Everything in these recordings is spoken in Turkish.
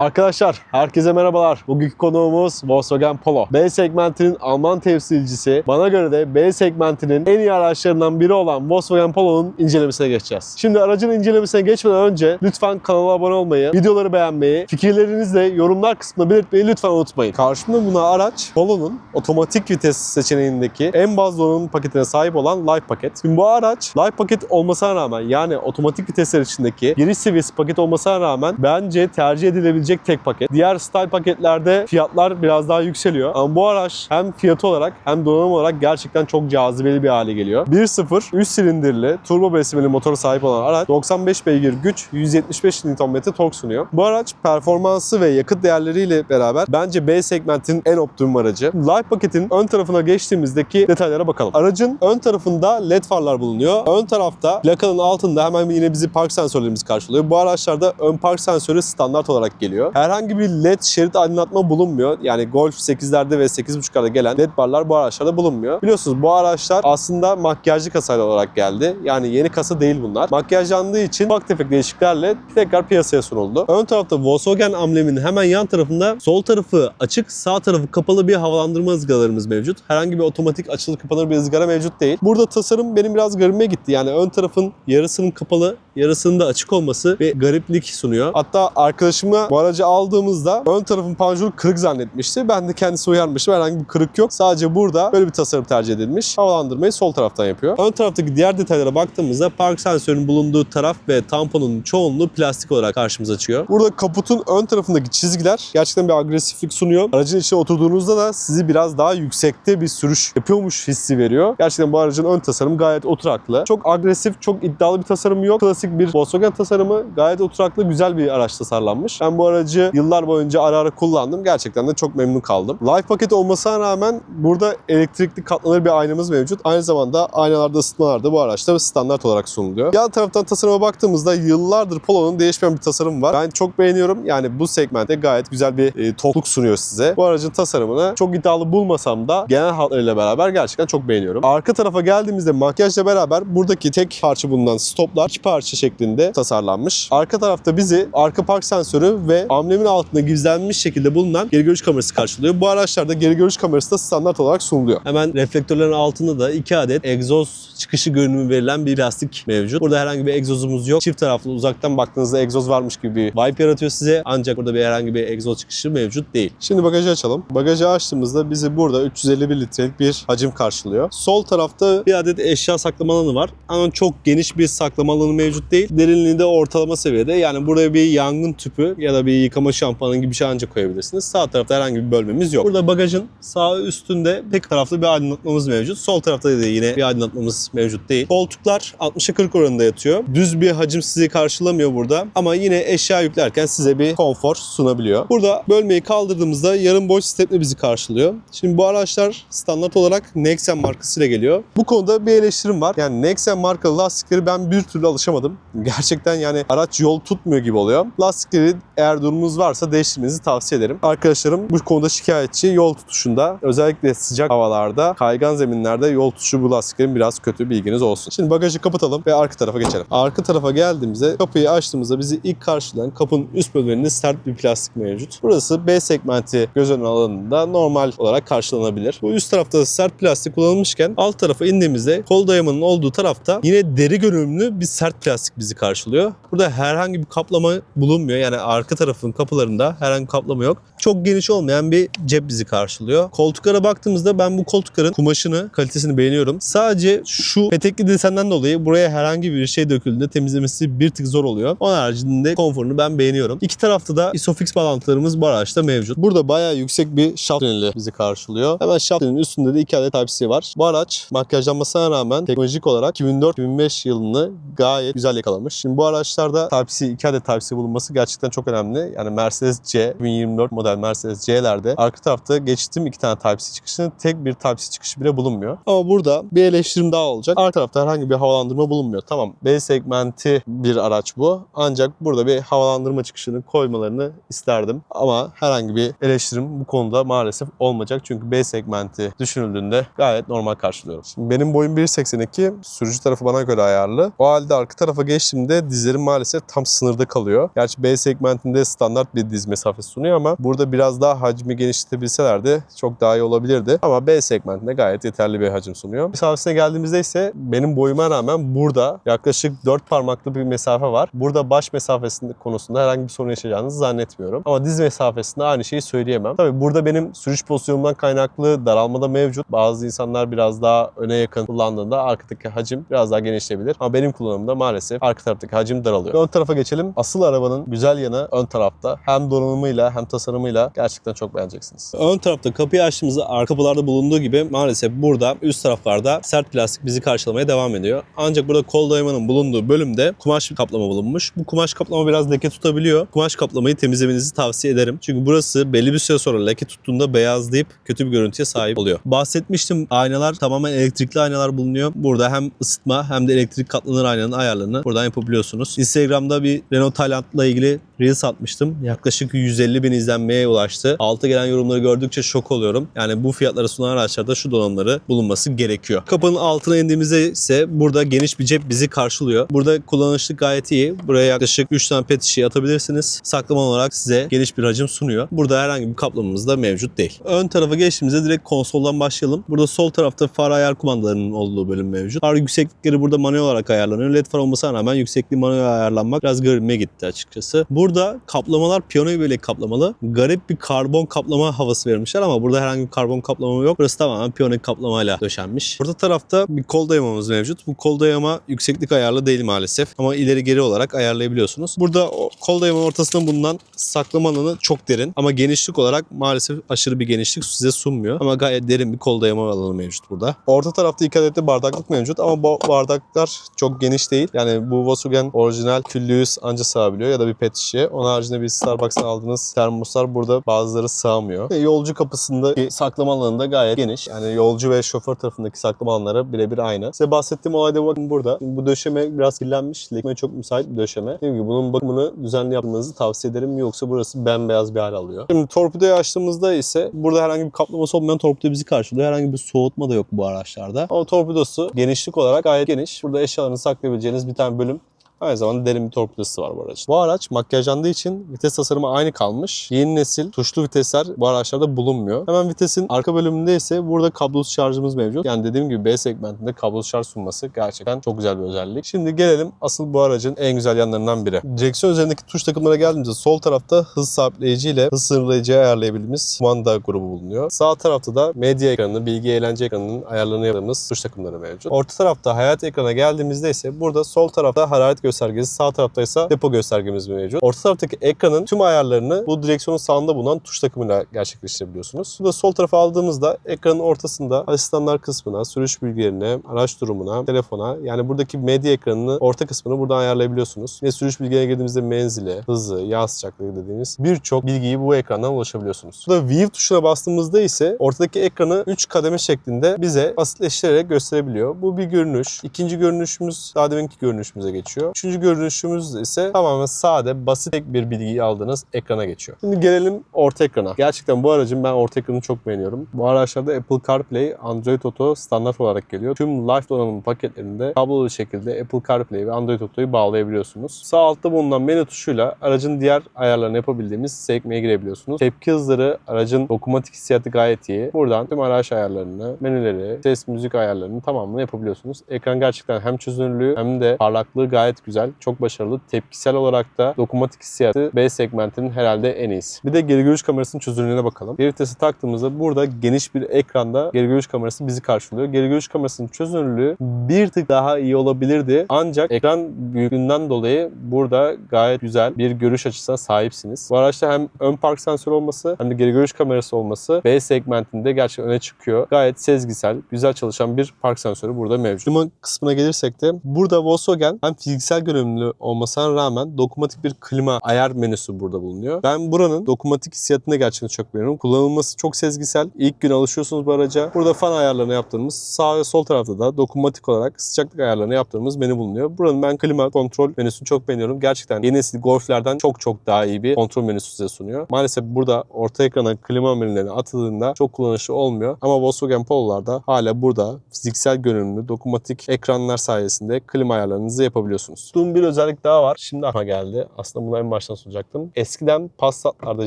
Arkadaşlar herkese merhabalar. Bugünkü konuğumuz Volkswagen Polo. B segmentinin Alman temsilcisi. Bana göre de B segmentinin en iyi araçlarından biri olan Volkswagen Polo'nun incelemesine geçeceğiz. Şimdi aracın incelemesine geçmeden önce lütfen kanala abone olmayı, videoları beğenmeyi, fikirlerinizi de yorumlar kısmına belirtmeyi lütfen unutmayın. Karşımda buna araç Polo'nun otomatik vites seçeneğindeki en baz donanım paketine sahip olan Live paket. Şimdi bu araç Live paket olmasına rağmen yani otomatik vitesler içindeki giriş seviyesi paket olmasına rağmen bence tercih edilebilecek tek paket. Diğer style paketlerde fiyatlar biraz daha yükseliyor. Ama bu araç hem fiyatı olarak hem donanım olarak gerçekten çok cazibeli bir hale geliyor. 1.0 3 silindirli turbo beslemeli motora sahip olan araç 95 beygir güç 175 Nm tork sunuyor. Bu araç performansı ve yakıt değerleriyle beraber bence B segmentin en optimum aracı. Live paketin ön tarafına geçtiğimizdeki detaylara bakalım. Aracın ön tarafında led farlar bulunuyor. Ön tarafta plakanın altında hemen yine bizi park sensörlerimiz karşılıyor. Bu araçlarda ön park sensörü standart olarak geliyor. Herhangi bir led şerit aydınlatma bulunmuyor. Yani Golf 8'lerde ve 8.5'larda gelen led barlar bu araçlarda bulunmuyor. Biliyorsunuz bu araçlar aslında makyajlı kasayla olarak geldi. Yani yeni kasa değil bunlar. Makyajlandığı için ufak tefek değişikliklerle tekrar piyasaya sunuldu. Ön tarafta Volkswagen ambleminin hemen yan tarafında sol tarafı açık, sağ tarafı kapalı bir havalandırma ızgaralarımız mevcut. Herhangi bir otomatik açılır kapanır bir ızgara mevcut değil. Burada tasarım benim biraz garibime gitti. Yani ön tarafın yarısının kapalı, yarısının da açık olması bir gariplik sunuyor. Hatta arkadaşıma bu aracı aldığımızda ön tarafın panjuru kırık zannetmişti. Ben de kendisi uyarmıştım. Herhangi bir kırık yok. Sadece burada böyle bir tasarım tercih edilmiş. Havalandırmayı sol taraftan yapıyor. Ön taraftaki diğer detaylara baktığımızda park sensörünün bulunduğu taraf ve tamponun çoğunluğu plastik olarak karşımıza çıkıyor. Burada kaputun ön tarafındaki çizgiler gerçekten bir agresiflik sunuyor. Aracın içine oturduğunuzda da sizi biraz daha yüksekte bir sürüş yapıyormuş hissi veriyor. Gerçekten bu aracın ön tasarımı gayet oturaklı. Çok agresif, çok iddialı bir tasarım yok. Klasik bir Volkswagen tasarımı gayet oturaklı, güzel bir araç tasarlanmış. Ben bu aracı yıllar boyunca ara ara kullandım. Gerçekten de çok memnun kaldım. Live paket olmasına rağmen burada elektrikli katlanır bir aynamız mevcut. Aynı zamanda aynalarda ısıtmalar da bu araçta standart olarak sunuluyor. Yan taraftan tasarıma baktığımızda yıllardır Polo'nun değişmeyen bir tasarımı var. Ben çok beğeniyorum. Yani bu segmentte gayet güzel bir e, tokluk sunuyor size. Bu aracın tasarımını çok iddialı bulmasam da genel hatlarıyla beraber gerçekten çok beğeniyorum. Arka tarafa geldiğimizde makyajla beraber buradaki tek parça bulunan stoplar iki parça şeklinde tasarlanmış. Arka tarafta bizi arka park sensörü ve amblemin altında gizlenmiş şekilde bulunan geri görüş kamerası karşılıyor. Bu araçlarda geri görüş kamerası da standart olarak sunuluyor. Hemen reflektörlerin altında da iki adet egzoz çıkışı görünümü verilen bir plastik mevcut. Burada herhangi bir egzozumuz yok. Çift taraflı uzaktan baktığınızda egzoz varmış gibi bir vibe yaratıyor size. Ancak burada bir herhangi bir egzoz çıkışı mevcut değil. Şimdi bagajı açalım. Bagajı açtığımızda bizi burada 351 litrelik bir hacim karşılıyor. Sol tarafta bir adet eşya saklama alanı var. Ama çok geniş bir saklama alanı mevcut değil. Derinliği de ortalama seviyede. Yani buraya bir yangın tüpü ya da bir yıkama şampuanı gibi bir şey ancak koyabilirsiniz. Sağ tarafta herhangi bir bölmemiz yok. Burada bagajın sağ üstünde tek taraflı bir aydınlatmamız mevcut. Sol tarafta da yine bir aydınlatmamız mevcut değil. Koltuklar 60'a 40 oranında yatıyor. Düz bir hacim sizi karşılamıyor burada. Ama yine eşya yüklerken size bir konfor sunabiliyor. Burada bölmeyi kaldırdığımızda yarım boş stepli bizi karşılıyor. Şimdi bu araçlar standart olarak Nexen markasıyla geliyor. Bu konuda bir eleştirim var. Yani Nexen markalı lastikleri ben bir türlü alışamadım. Gerçekten yani araç yol tutmuyor gibi oluyor. Lastikleri eğer durumunuz varsa değiştirmenizi tavsiye ederim. Arkadaşlarım bu konuda şikayetçi yol tutuşunda özellikle sıcak havalarda kaygan zeminlerde yol tutuşu bu lastiklerin biraz kötü bilginiz olsun. Şimdi bagajı kapatalım ve arka tarafa geçelim. Arka tarafa geldiğimizde kapıyı açtığımızda bizi ilk karşılayan kapının üst bölümünde sert bir plastik mevcut. Burası B segmenti göz önü alanında normal olarak karşılanabilir. Bu üst tarafta sert plastik kullanılmışken alt tarafa indiğimizde kol dayamanın olduğu tarafta yine deri görünümlü bir sert plastik bizi karşılıyor. Burada herhangi bir kaplama bulunmuyor. Yani arka tarafın kapılarında herhangi bir kaplama yok. Çok geniş olmayan bir cep bizi karşılıyor. Koltuklara baktığımızda ben bu koltukların kumaşını, kalitesini beğeniyorum. Sadece şu petekli desenden dolayı buraya herhangi bir şey döküldüğünde temizlemesi bir tık zor oluyor. Onun haricinde konforunu ben beğeniyorum. İki tarafta da isofix bağlantılarımız bu araçta mevcut. Burada bayağı yüksek bir şaft tüneli bizi karşılıyor. Hemen şaft tünelinin üstünde de iki adet Type-C var. Bu araç makyajlanmasına rağmen teknolojik olarak 2004-2005 yılını gayet güzel yakalamış. Şimdi bu araçlarda Type-C, iki adet Type-C bulunması gerçekten çok önemli. Yani Mercedes C 2024 model model Mercedes C'lerde arka tarafta geçtim iki tane Type-C çıkışının tek bir Type-C çıkışı bile bulunmuyor. Ama burada bir eleştirim daha olacak. Arka tarafta herhangi bir havalandırma bulunmuyor. Tamam B segmenti bir araç bu. Ancak burada bir havalandırma çıkışını koymalarını isterdim. Ama herhangi bir eleştirim bu konuda maalesef olmayacak. Çünkü B segmenti düşünüldüğünde gayet normal karşılıyorum. Şimdi benim boyum 1.82. Sürücü tarafı bana göre ayarlı. O halde arka tarafa geçtiğimde dizlerim maalesef tam sınırda kalıyor. Gerçi B segmentinde standart bir diz mesafesi sunuyor ama burada biraz daha hacmi genişletebilselerdi çok daha iyi olabilirdi. Ama B segmentinde gayet yeterli bir hacim sunuyor. Mesafesine geldiğimizde ise benim boyuma rağmen burada yaklaşık 4 parmaklı bir mesafe var. Burada baş mesafesinde konusunda herhangi bir sorun yaşayacağınızı zannetmiyorum. Ama diz mesafesinde aynı şeyi söyleyemem. Tabii burada benim sürüş pozisyonumdan kaynaklı daralmada mevcut. Bazı insanlar biraz daha öne yakın kullandığında arkadaki hacim biraz daha genişleyebilir. Ama benim kullanımda maalesef arka taraftaki hacim daralıyor. Ön tarafa geçelim. Asıl arabanın güzel yanı ön tarafta. Hem donanımıyla hem tasarımıyla gerçekten çok beğeneceksiniz. Ön tarafta kapıyı açtığımızda arka kapılarda bulunduğu gibi maalesef burada üst taraflarda sert plastik bizi karşılamaya devam ediyor. Ancak burada kol dayamanın bulunduğu bölümde kumaş kaplama bulunmuş. Bu kumaş kaplama biraz leke tutabiliyor. Kumaş kaplamayı temizlemenizi tavsiye ederim. Çünkü burası belli bir süre sonra leke tuttuğunda beyazlayıp kötü bir görüntüye sahip oluyor. Bahsetmiştim aynalar tamamen elektrikli aynalar bulunuyor. Burada hem ısıtma hem de elektrik katlanır aynanın ayarlarını buradan yapabiliyorsunuz. Instagram'da bir Renault Tayland'la ilgili Reels atmıştım. Yaklaşık 150 bin izlenmeye ulaştı. Altta gelen yorumları gördükçe şok oluyorum. Yani bu fiyatlara sunan araçlarda şu donanımları bulunması gerekiyor. Kapının altına indiğimizde ise burada geniş bir cep bizi karşılıyor. Burada kullanışlı gayet iyi. Buraya yaklaşık 3 tane pet şişe atabilirsiniz. Saklama olarak size geniş bir hacim sunuyor. Burada herhangi bir kaplamamız da mevcut değil. Ön tarafa geçtiğimizde direkt konsoldan başlayalım. Burada sol tarafta far ayar kumandalarının olduğu bölüm mevcut. Far yükseklikleri burada manuel olarak ayarlanıyor. LED far olmasına rağmen yüksekliği manuel ayarlanmak biraz garibime gitti açıkçası. Burada kaplamalar piyano yelek kaplamalı. Garip bir karbon kaplama havası vermişler ama burada herhangi bir karbon kaplama yok. Burası tamamen piyano kaplamayla döşenmiş. Orta tarafta bir kol dayamamız mevcut. Bu kol dayama yükseklik ayarlı değil maalesef ama ileri geri olarak ayarlayabiliyorsunuz. Burada kol dayamanın ortasında bulunan saklama alanı çok derin ama genişlik olarak maalesef aşırı bir genişlik size sunmuyor. Ama gayet derin bir kol dayama alanı mevcut burada. Orta tarafta iki adet de bardaklık mevcut ama bu bardaklar çok geniş değil. Yani bu Volkswagen orijinal küllüğü anca sığabiliyor ya da bir pet şişe. Onun haricinde bir Starbucks'tan aldığınız termoslar burada bazıları sığamıyor. Ve Yolcu kapısındaki saklama alanı da gayet geniş. Yani yolcu ve şoför tarafındaki saklama alanları birebir aynı. Size bahsettiğim olayda bakın burada. Bu döşeme biraz kirlenmiş. Lekme çok müsait bir döşeme. Dediğim gibi bunun bakımını düzenli yapmanızı tavsiye ederim. Yoksa burası bembeyaz bir hal alıyor. Şimdi torpidoyu açtığımızda ise burada herhangi bir kaplaması olmayan torpido bizi karşılıyor. Herhangi bir soğutma da yok bu araçlarda. Ama torpidosu genişlik olarak gayet geniş. Burada eşyalarınızı saklayabileceğiniz bir tane bölüm Aynı zamanda derin bir torpidosu var bu aracın. Bu araç makyajlandığı için vites tasarımı aynı kalmış. Yeni nesil tuşlu vitesler bu araçlarda bulunmuyor. Hemen vitesin arka bölümünde ise burada kablosuz şarjımız mevcut. Yani dediğim gibi B segmentinde kablosuz şarj sunması gerçekten çok güzel bir özellik. Şimdi gelelim asıl bu aracın en güzel yanlarından biri. Direksiyon üzerindeki tuş takımlara geldiğimizde sol tarafta hız sabitleyici ile hız sınırlayıcıyı ayarlayabildiğimiz kumanda grubu bulunuyor. Sağ tarafta da medya ekranı, bilgi eğlence ekranının ayarlarını yaptığımız tuş takımları mevcut. Orta tarafta hayat ekrana geldiğimizde ise burada sol tarafta hararet göstergesi, sağ tarafta ise depo göstergemiz mevcut. Orta taraftaki ekranın tüm ayarlarını bu direksiyonun sağında bulunan tuş takımıyla gerçekleştirebiliyorsunuz. Burada sol tarafa aldığımızda ekranın ortasında asistanlar kısmına, sürüş bilgilerine, araç durumuna, telefona yani buradaki medya ekranını orta kısmını buradan ayarlayabiliyorsunuz. Yine sürüş bilgilerine girdiğimizde menzile, hızı, yağ sıcaklığı dediğimiz birçok bilgiyi bu ekrandan ulaşabiliyorsunuz. Burada View tuşuna bastığımızda ise ortadaki ekranı 3 kademe şeklinde bize basitleştirerek gösterebiliyor. Bu bir görünüş. İkinci görünüşümüz daha deminki görünüşümüze geçiyor. Üçüncü görünüşümüz ise tamamen sade, basit tek bir bilgiyi aldığınız ekrana geçiyor. Şimdi gelelim orta ekrana. Gerçekten bu aracın ben orta ekranını çok beğeniyorum. Bu araçlarda Apple CarPlay, Android Auto standart olarak geliyor. Tüm Life donanım paketlerinde kablolu şekilde Apple CarPlay ve Android Auto'yu bağlayabiliyorsunuz. Sağ altta bulunan menü tuşuyla aracın diğer ayarlarını yapabildiğimiz sekmeye girebiliyorsunuz. Tepki hızları, aracın dokunmatik hissiyatı gayet iyi. Buradan tüm araç ayarlarını, menüleri, ses, müzik ayarlarını tamamını yapabiliyorsunuz. Ekran gerçekten hem çözünürlüğü hem de parlaklığı gayet güzel. Çok başarılı. Tepkisel olarak da dokunmatik hissiyatı B segmentinin herhalde en iyisi. Bir de geri görüş kamerasının çözünürlüğüne bakalım. Geri vitesi taktığımızda burada geniş bir ekranda geri görüş kamerası bizi karşılıyor. Geri görüş kamerasının çözünürlüğü bir tık daha iyi olabilirdi. Ancak ekran büyüklüğünden dolayı burada gayet güzel bir görüş açısına sahipsiniz. Bu araçta hem ön park sensörü olması hem de geri görüş kamerası olması B segmentinde gerçekten öne çıkıyor. Gayet sezgisel, güzel çalışan bir park sensörü burada mevcut. Klima kısmına gelirsek de burada Volkswagen hem fiziksel fiziksel görünümlü olmasına rağmen dokunmatik bir klima ayar menüsü burada bulunuyor. Ben buranın dokunmatik hissiyatını gerçekten çok beğeniyorum. Kullanılması çok sezgisel. İlk gün alışıyorsunuz bu araca. Burada fan ayarlarını yaptığımız sağ ve sol tarafta da dokunmatik olarak sıcaklık ayarlarını yaptığımız menü bulunuyor. Buranın ben klima kontrol menüsünü çok beğeniyorum. Gerçekten yeni nesil golflerden çok çok daha iyi bir kontrol menüsü size sunuyor. Maalesef burada orta ekrana klima menülerini atıldığında çok kullanışlı olmuyor. Ama Volkswagen Polo'larda hala burada fiziksel görünümlü dokunmatik ekranlar sayesinde klima ayarlarınızı yapabiliyorsunuz. Bunun bir özellik daha var. Şimdi aklıma geldi. Aslında bunu en baştan soracaktım. Eskiden Passat'larda,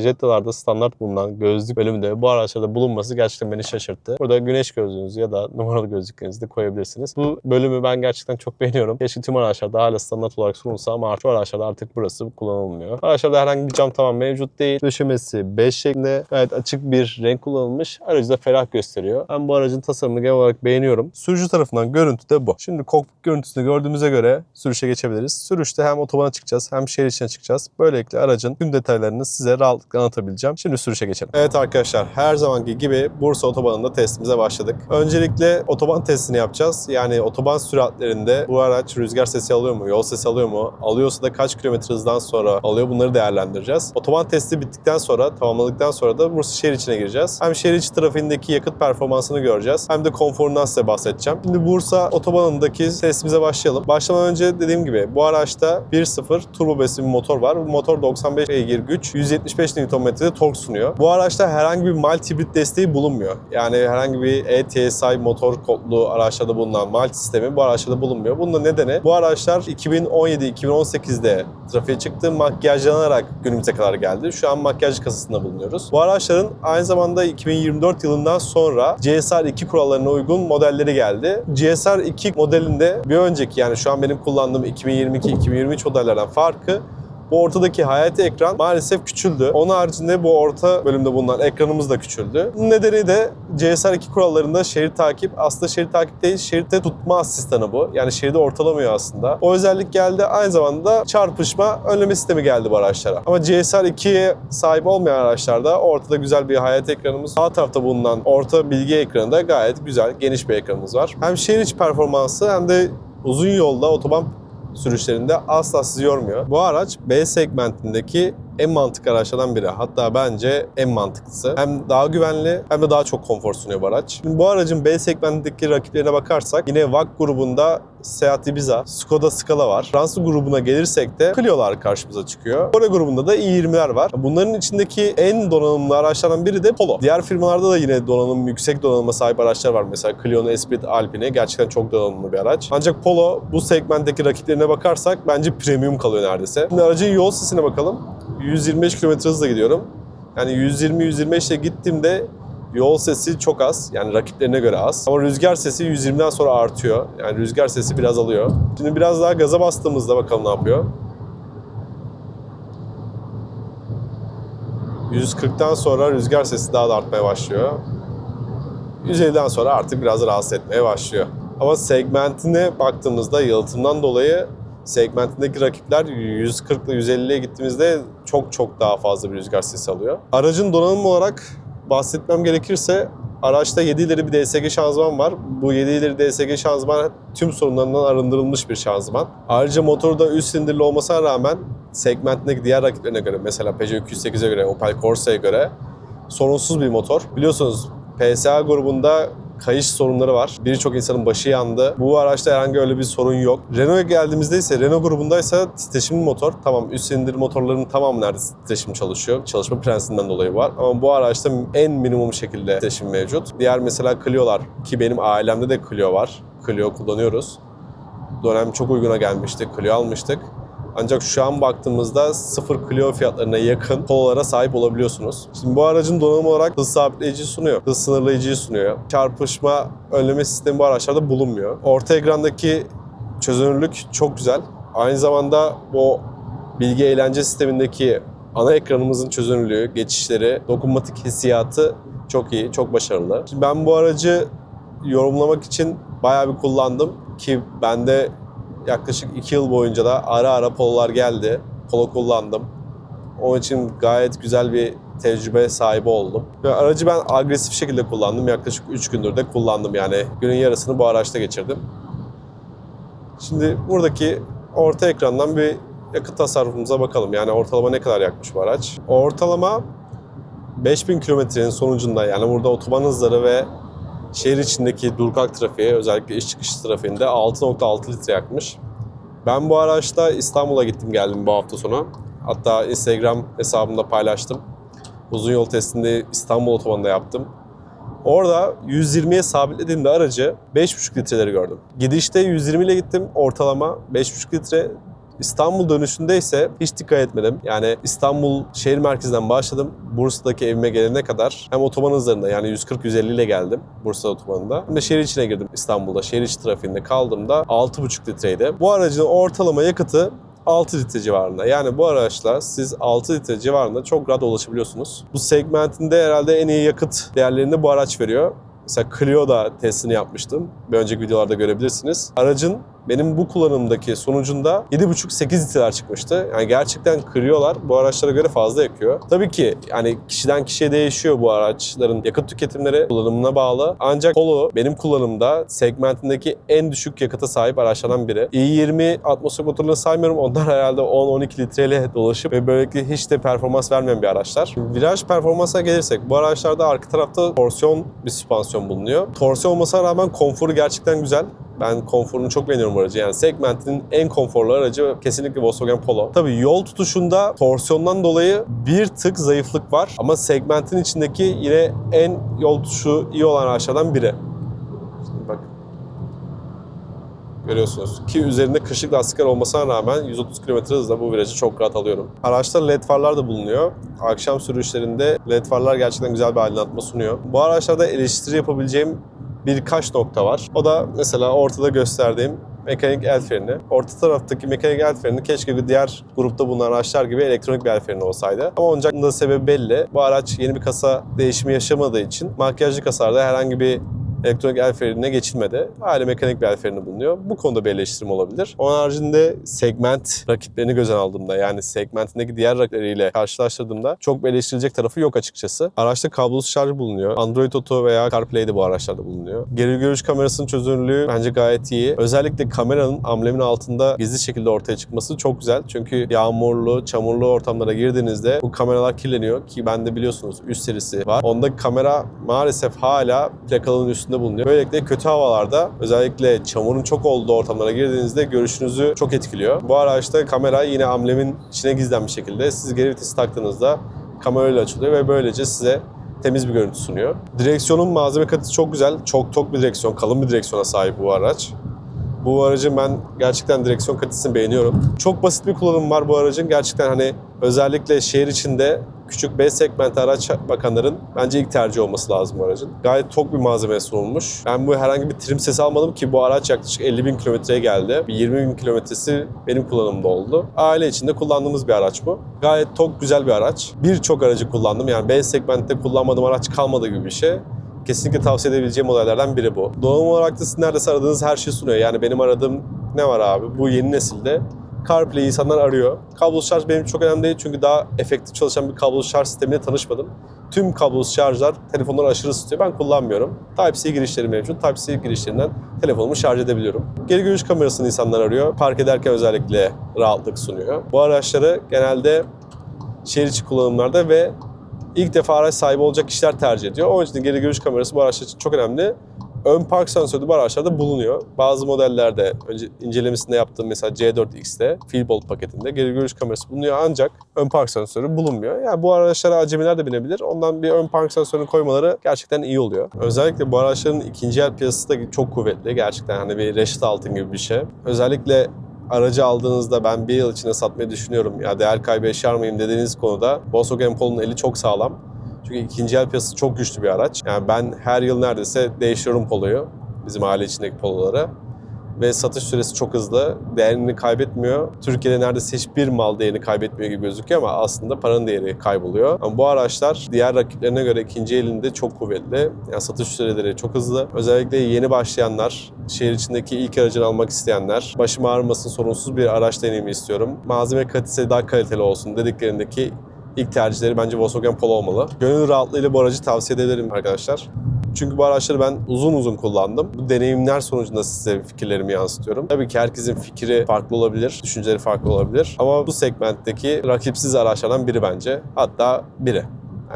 Jetta'larda standart bulunan gözlük bölümünde bu araçlarda bulunması gerçekten beni şaşırttı. Burada güneş gözlüğünüzü ya da numaralı gözlüklerinizi de koyabilirsiniz. Bu bölümü ben gerçekten çok beğeniyorum. Keşke tüm araçlarda hala standart olarak sunulsa ama şu araçlarda artık burası kullanılmıyor. Araçlarda herhangi bir cam tavan mevcut değil. Döşemesi 5 şeklinde gayet açık bir renk kullanılmış. Aracı da ferah gösteriyor. Ben bu aracın tasarımını genel olarak beğeniyorum. Sürücü tarafından görüntü de bu. Şimdi kokpit görüntüsünü gördüğümüze göre sürüşe geçebiliriz. Sürüşte hem otobana çıkacağız hem şehir içine çıkacağız. Böylelikle aracın tüm detaylarını size rahatlıkla anlatabileceğim. Şimdi sürüşe geçelim. Evet arkadaşlar her zamanki gibi Bursa otobanında testimize başladık. Öncelikle otoban testini yapacağız. Yani otoban süratlerinde bu araç rüzgar sesi alıyor mu, yol sesi alıyor mu? Alıyorsa da kaç kilometre hızdan sonra alıyor bunları değerlendireceğiz. Otoban testi bittikten sonra, tamamladıktan sonra da Bursa şehir içine gireceğiz. Hem şehir içi trafiğindeki yakıt performansını göreceğiz. Hem de konforundan size bahsedeceğim. Şimdi Bursa otobanındaki testimize başlayalım. Başlamadan önce dediğim gibi bu araçta 1.0 turbo besli bir motor var. Bu motor 95 beygir güç, 175 Nm'de tork sunuyor. Bu araçta herhangi bir mild hibrit desteği bulunmuyor. Yani herhangi bir ETSI motor kodlu araçlarda bulunan mild sistemi bu araçlarda bulunmuyor. Bunun da nedeni bu araçlar 2017-2018'de trafiğe çıktı, makyajlanarak günümüze kadar geldi. Şu an makyaj kasasında bulunuyoruz. Bu araçların aynı zamanda 2024 yılından sonra GSR 2 kurallarına uygun modelleri geldi. GSR 2 modelinde bir önceki yani şu an benim kullandığım 2022-2023 modellerden farkı bu ortadaki hayati ekran maalesef küçüldü. Onun haricinde bu orta bölümde bulunan ekranımız da küçüldü. Nedeni de CSR2 kurallarında şerit takip aslında şerit takip değil şeritte tutma asistanı bu. Yani şeridi ortalamıyor aslında. O özellik geldi. Aynı zamanda çarpışma önleme sistemi geldi bu araçlara. Ama CSR2'ye sahip olmayan araçlarda ortada güzel bir hayat ekranımız. Sağ tarafta bulunan orta bilgi ekranı da gayet güzel, geniş bir ekranımız var. Hem şehir içi performansı hem de uzun yolda otoban sürüşlerinde asla sizi yormuyor. Bu araç B segmentindeki en mantıklı araçlardan biri. Hatta bence en mantıklısı. Hem daha güvenli hem de daha çok konfor sunuyor bu araç. Şimdi bu aracın B segmentindeki rakiplerine bakarsak yine VAK grubunda Seat Ibiza, Skoda Scala var. Fransız grubuna gelirsek de Clio'lar karşımıza çıkıyor. Kore grubunda da i20'ler var. Bunların içindeki en donanımlı araçlardan biri de Polo. Diğer firmalarda da yine donanım, yüksek donanıma sahip araçlar var. Mesela Clio'nun Esprit Alpine gerçekten çok donanımlı bir araç. Ancak Polo bu segmentteki rakiplerine bakarsak bence premium kalıyor neredeyse. Şimdi aracın yol sesine bakalım. 125 km hızla gidiyorum. Yani 120-125 ile gittiğimde yol sesi çok az. Yani rakiplerine göre az. Ama rüzgar sesi 120'den sonra artıyor. Yani rüzgar sesi biraz alıyor. Şimdi biraz daha gaza bastığımızda bakalım ne yapıyor. 140'tan sonra rüzgar sesi daha da artmaya başlıyor. 150'den sonra artık biraz rahatsız etmeye başlıyor. Ama segmentine baktığımızda yalıtımdan dolayı segmentindeki rakipler 140 ile 150'ye gittiğimizde çok çok daha fazla bir rüzgar sesi alıyor. Aracın donanım olarak bahsetmem gerekirse araçta 7 ileri bir DSG şanzıman var. Bu 7 ileri DSG şanzıman tüm sorunlarından arındırılmış bir şanzıman. Ayrıca motoru da üst silindirli olmasına rağmen segmentindeki diğer rakiplerine göre mesela Peugeot 208'e göre, Opel Corsa'ya göre sorunsuz bir motor. Biliyorsunuz PSA grubunda kayış sorunları var. Birçok insanın başı yandı. Bu araçta herhangi öyle bir sorun yok. Renault'a geldiğimizde ise Renault grubundaysa titreşimli motor. Tamam üst silindir motorların tamamı neredeyse titreşim çalışıyor. Çalışma prensibinden dolayı var. Ama bu araçta en minimum şekilde titreşim mevcut. Diğer mesela Clio'lar ki benim ailemde de Clio var. Clio kullanıyoruz. Dönem çok uyguna gelmişti. Clio almıştık. Ancak şu an baktığımızda sıfır Clio fiyatlarına yakın Polo'lara sahip olabiliyorsunuz. Şimdi bu aracın donanım olarak hız sabitleyici sunuyor. Hız sınırlayıcıyı sunuyor. Çarpışma önleme sistemi bu araçlarda bulunmuyor. Orta ekrandaki çözünürlük çok güzel. Aynı zamanda bu bilgi eğlence sistemindeki ana ekranımızın çözünürlüğü, geçişleri, dokunmatik hissiyatı çok iyi, çok başarılı. Şimdi ben bu aracı yorumlamak için bayağı bir kullandım ki bende yaklaşık 2 yıl boyunca da ara ara pololar geldi. Polo kullandım. Onun için gayet güzel bir tecrübe sahibi oldum. Ve aracı ben agresif şekilde kullandım. Yaklaşık 3 gündür de kullandım yani. Günün yarısını bu araçta geçirdim. Şimdi buradaki orta ekrandan bir yakıt tasarrufumuza bakalım. Yani ortalama ne kadar yakmış bu araç? Ortalama 5000 kilometrenin sonucunda yani burada otoban hızları ve şehir içindeki durkak trafiği özellikle iş çıkış trafiğinde 6.6 litre yakmış. Ben bu araçta İstanbul'a gittim geldim bu hafta sonu. Hatta Instagram hesabımda paylaştım. Uzun yol testinde İstanbul otobanında yaptım. Orada 120'ye sabitlediğimde aracı 5.5 litreleri gördüm. Gidişte 120 ile gittim ortalama 5.5 litre. İstanbul dönüşünde ise hiç dikkat etmedim. Yani İstanbul şehir merkezinden başladım. Bursa'daki evime gelene kadar hem otoban hızlarında yani 140-150 ile geldim Bursa otobanında. Hem de şehir içine girdim İstanbul'da. Şehir içi trafiğinde kaldığımda 6.5 litreydi. Bu aracın ortalama yakıtı 6 litre civarında. Yani bu araçla siz 6 litre civarında çok rahat ulaşabiliyorsunuz. Bu segmentinde herhalde en iyi yakıt değerlerini bu araç veriyor. Mesela Clio'da testini yapmıştım. Bir önceki videolarda görebilirsiniz. Aracın benim bu kullanımdaki sonucunda 7,5-8 litreler çıkmıştı. Yani gerçekten Clio'lar bu araçlara göre fazla yakıyor. Tabii ki yani kişiden kişiye değişiyor bu araçların yakıt tüketimleri kullanımına bağlı. Ancak Polo benim kullanımda segmentindeki en düşük yakıta sahip araçlardan biri. i20 atmosfer motorunu saymıyorum. Onlar herhalde 10-12 litreyle dolaşıp ve böylelikle hiç de performans vermeyen bir araçlar. Viraj performansa gelirsek bu araçlarda arka tarafta torsiyon bir süspansiyon bulunuyor. Torsiyon olmasına rağmen konforu gerçekten güzel. Ben konforunu çok beğeniyorum aracı. Yani segmentinin en konforlu aracı kesinlikle Volkswagen Polo. Tabii yol tutuşunda torsiyondan dolayı bir tık zayıflık var. Ama segmentin içindeki yine en yol tutuşu iyi olan araçlardan biri. Şimdi bak. Görüyorsunuz ki üzerinde kışlık lastikler olmasına rağmen 130 km hızla bu virajı çok rahat alıyorum. Araçta led farlar da bulunuyor. Akşam sürüşlerinde led farlar gerçekten güzel bir aydınlatma sunuyor. Bu araçlarda eleştiri yapabileceğim birkaç nokta var. O da mesela ortada gösterdiğim mekanik el freni. Orta taraftaki mekanik el freni keşke diğer grupta bulunan araçlar gibi elektronik bir el freni olsaydı. Ama onun da sebebi belli. Bu araç yeni bir kasa değişimi yaşamadığı için makyajlı kasalarda herhangi bir elektronik el frenine geçilmedi. Hala mekanik bir el freni bulunuyor. Bu konuda bir eleştirim olabilir. Onun haricinde segment rakiplerini göze aldığımda yani segmentindeki diğer rakipleriyle karşılaştırdığımda çok bir eleştirilecek tarafı yok açıkçası. Araçta kablosuz şarj bulunuyor. Android Auto veya CarPlay de bu araçlarda bulunuyor. Geri görüş kamerasının çözünürlüğü bence gayet iyi. Özellikle kameranın amblemin altında gizli şekilde ortaya çıkması çok güzel. Çünkü yağmurlu, çamurlu ortamlara girdiğinizde bu kameralar kirleniyor ki bende biliyorsunuz üst serisi var. Onda kamera maalesef hala plakalının üstünde bulunuyor. Böylelikle kötü havalarda özellikle çamurun çok olduğu ortamlara girdiğinizde görüşünüzü çok etkiliyor. Bu araçta kamera yine amblemin içine gizlenmiş şekilde siz geri vitesi taktığınızda kamerayla açılıyor ve böylece size temiz bir görüntü sunuyor. Direksiyonun malzeme kalitesi çok güzel. Çok tok bir direksiyon, kalın bir direksiyona sahip bu araç. Bu aracın ben gerçekten direksiyon kalitesini beğeniyorum. Çok basit bir kullanım var bu aracın. Gerçekten hani özellikle şehir içinde küçük B segment araç bakanların bence ilk tercih olması lazım bu aracın. Gayet tok bir malzeme sunulmuş. Ben bu herhangi bir trim sesi almadım ki bu araç yaklaşık 50 bin kilometreye geldi. Bir 20 bin kilometresi benim kullanımda oldu. Aile içinde kullandığımız bir araç bu. Gayet tok güzel bir araç. Birçok aracı kullandım. Yani B segmentte kullanmadığım araç kalmadı gibi bir şey kesinlikle tavsiye edebileceğim modellerden biri bu. Donanım olarak da sizin neredeyse aradığınız her şeyi sunuyor. Yani benim aradığım ne var abi? Bu yeni nesilde CarPlay insanlar arıyor. Kablosuz şarj benim çok önemli değil çünkü daha efektif çalışan bir kablosuz şarj sistemiyle tanışmadım. Tüm kablosuz şarjlar telefonları aşırı ısıtıyor. Ben kullanmıyorum. Type-C girişleri mevcut. Type-C girişlerinden telefonumu şarj edebiliyorum. Geri görüş kamerasını insanlar arıyor. Park ederken özellikle rahatlık sunuyor. Bu araçları genelde şehir içi kullanımlarda ve ilk defa araç sahibi olacak kişiler tercih ediyor. Onun için geri görüş kamerası bu araçlar için çok önemli. Ön park sensörü bu araçlarda bulunuyor. Bazı modellerde önce incelemesinde yaptığım mesela C4X'te Feelbolt paketinde geri görüş kamerası bulunuyor ancak ön park sensörü bulunmuyor. Yani bu araçlara acemiler de binebilir. Ondan bir ön park sensörünü koymaları gerçekten iyi oluyor. Özellikle bu araçların ikinci el piyasası da çok kuvvetli. Gerçekten hani bir reşit altın gibi bir şey. Özellikle aracı aldığınızda ben bir yıl içinde satmayı düşünüyorum ya değer kaybı yaşar mıyım dediğiniz konuda Volkswagen Polo'nun eli çok sağlam. Çünkü ikinci el piyasası çok güçlü bir araç. Yani ben her yıl neredeyse değiştiriyorum Polo'yu. Bizim aile içindeki Polo'ları. Ve satış süresi çok hızlı. Değerini kaybetmiyor. Türkiye'de neredeyse hiçbir mal değerini kaybetmiyor gibi gözüküyor ama aslında paranın değeri kayboluyor. Ama bu araçlar diğer rakiplerine göre ikinci elinde çok kuvvetli. Yani satış süreleri çok hızlı. Özellikle yeni başlayanlar, şehir içindeki ilk aracını almak isteyenler, başım ağrımasın sorunsuz bir araç deneyimi istiyorum. Malzeme kalitesi daha kaliteli olsun dediklerindeki ilk tercihleri bence Volkswagen Polo olmalı. Gönül rahatlığıyla bu aracı tavsiye ederim arkadaşlar. Çünkü bu araçları ben uzun uzun kullandım. Bu deneyimler sonucunda size fikirlerimi yansıtıyorum. Tabii ki herkesin fikri farklı olabilir, düşünceleri farklı olabilir. Ama bu segmentteki rakipsiz araçlardan biri bence. Hatta biri.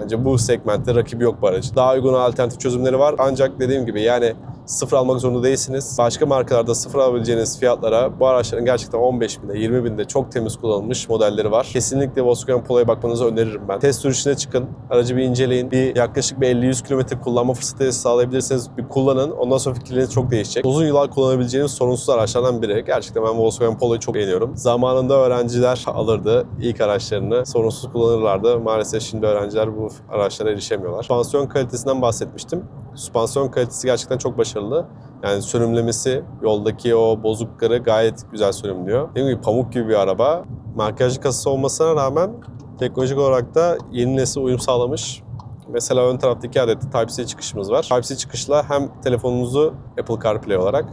Bence bu segmentte rakibi yok bu aracın. Daha uygun alternatif çözümleri var. Ancak dediğim gibi yani sıfır almak zorunda değilsiniz. Başka markalarda sıfır alabileceğiniz fiyatlara bu araçların gerçekten 15 binde, 20 binde çok temiz kullanılmış modelleri var. Kesinlikle Volkswagen Polo'ya bakmanızı öneririm ben. Test sürüşüne çıkın, aracı bir inceleyin. Bir yaklaşık bir 50-100 kilometre kullanma fırsatı sağlayabilirseniz bir kullanın. Ondan sonra fikirleriniz çok değişecek. Uzun yıllar kullanabileceğiniz sorunsuz araçlardan biri. Gerçekten ben Volkswagen Polo'yu çok beğeniyorum. Zamanında öğrenciler alırdı ilk araçlarını. Sorunsuz kullanırlardı. Maalesef şimdi öğrenciler bu araçlara erişemiyorlar. Süspansiyon kalitesinden bahsetmiştim. Süspansiyon kalitesi gerçekten çok başarılı. Yani sönümlemesi, yoldaki o bozuklukları gayet güzel sönümlüyor. Dediğim gibi pamuk gibi bir araba. Markajlı kasası olmasına rağmen teknolojik olarak da yeni nesil uyum sağlamış. Mesela ön tarafta iki adet Type-C çıkışımız var. Type-C çıkışla hem telefonunuzu Apple CarPlay olarak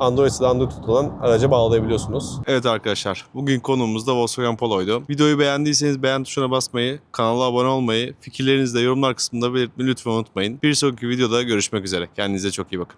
Android tutulan araca bağlayabiliyorsunuz. Evet arkadaşlar, bugün konuğumuz da Volkswagen Polo'ydu. Videoyu beğendiyseniz beğen tuşuna basmayı, kanala abone olmayı, fikirlerinizi de yorumlar kısmında belirtmeyi lütfen unutmayın. Bir sonraki videoda görüşmek üzere. Kendinize çok iyi bakın.